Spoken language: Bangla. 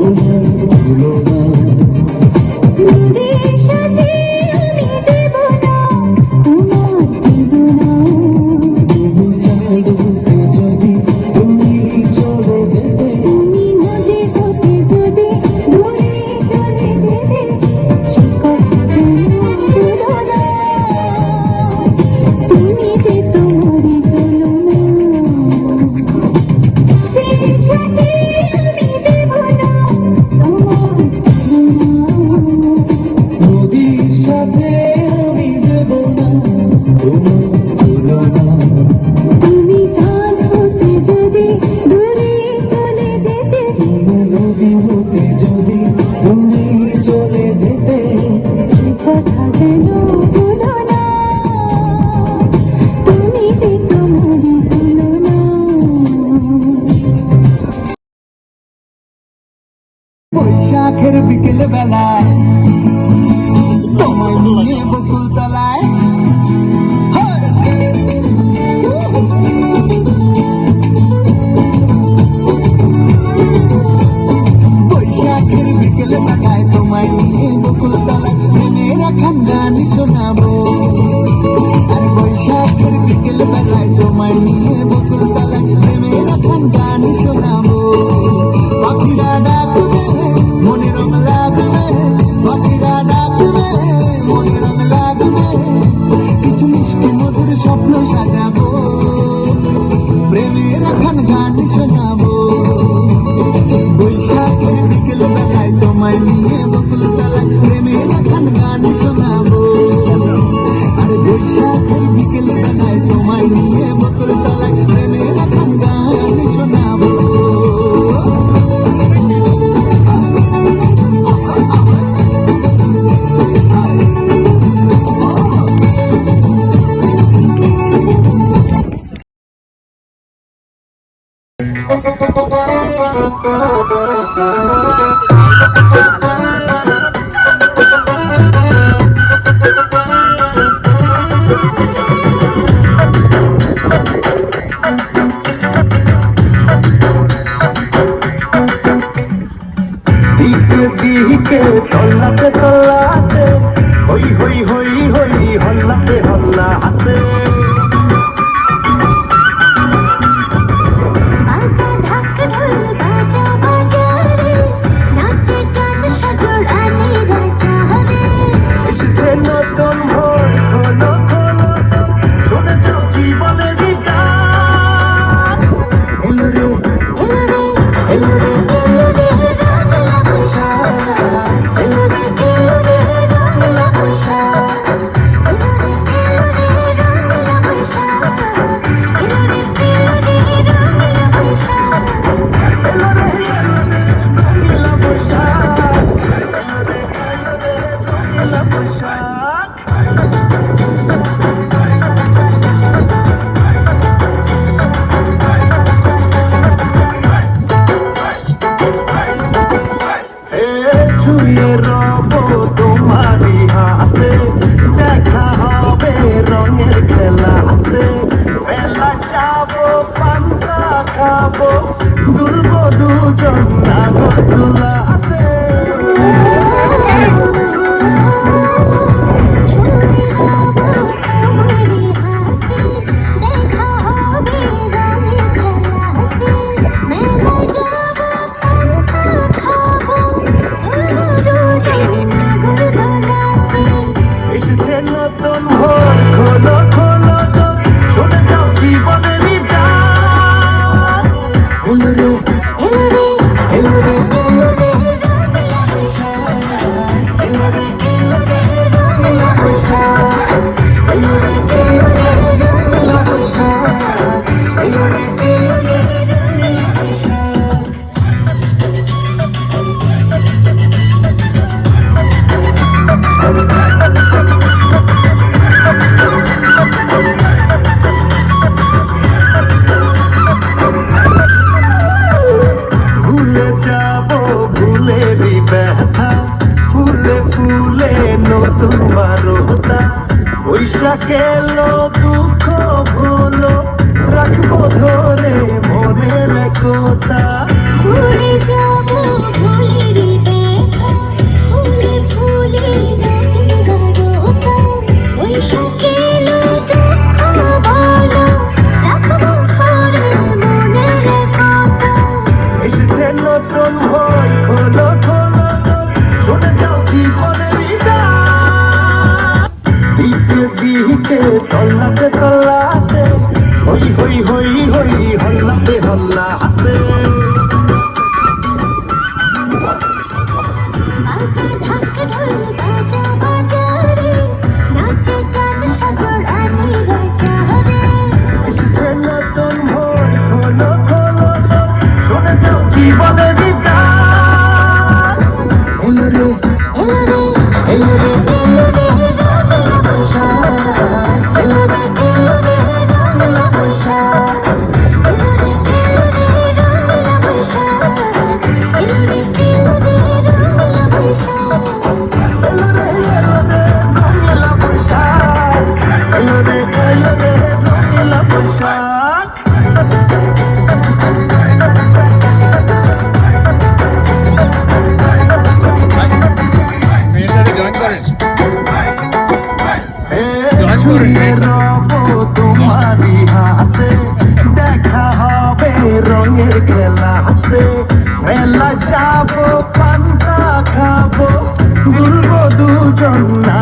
Ooh. বেলায় তোমায় নিয়ে বকুল তলায় দিকে দিকে তলাতে তলাতে বৈশাখ ছুঁয়ে রব তোমারি হাতে, দেখা হবে রঙের খেলাতে। বেলা চাবো, পান্তা খাব দুলবো দুজন নাগর দুলা। tell মিহিতে তল্লাতে তল্লাতে হই হই হই হই হল্লাতে হল্লাতে। জীবনের গীতা। নিয়ে খেলাতে মেলা যাব পান্তা খাব দুলবো দুজন না